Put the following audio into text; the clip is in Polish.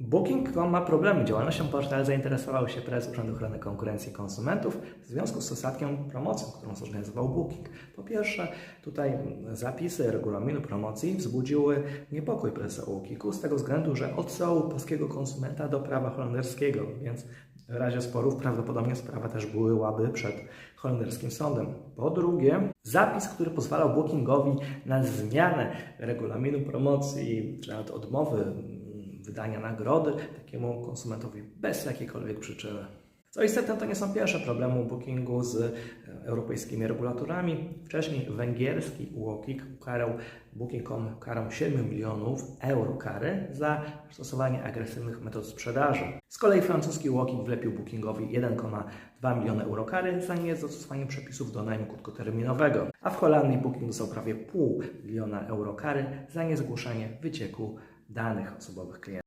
Booking.com ma problemy. Działalnością portal zainteresował się prezes Urzędu Ochrony Konkurencji i Konsumentów w związku z ostatnią promocją, którą zorganizował Booking. Po pierwsze, tutaj zapisy regulaminu promocji wzbudziły niepokój prezesa Bookingu z tego względu, że odsyłał polskiego konsumenta do prawa holenderskiego, więc w razie sporów prawdopodobnie sprawa też byłaby przed holenderskim sądem. Po drugie, zapis, który pozwalał Bookingowi na zmianę regulaminu promocji, czy nawet odmowy wydania nagrody takiemu konsumentowi bez jakiejkolwiek przyczyny. Co istotne, to nie są pierwsze problemy bookingu z e, europejskimi regulatorami. Wcześniej węgierski UOKiK ukarał Booking.com karą 7 milionów euro kary za stosowanie agresywnych metod sprzedaży. Z kolei francuski UOKiK wlepił Bookingowi 1,2 miliony euro kary za niezastosowanie przepisów do najmu krótkoterminowego. A w Holandii Booking dostał prawie pół miliona euro kary za niezgłoszenie wycieku danych osobowych klientów.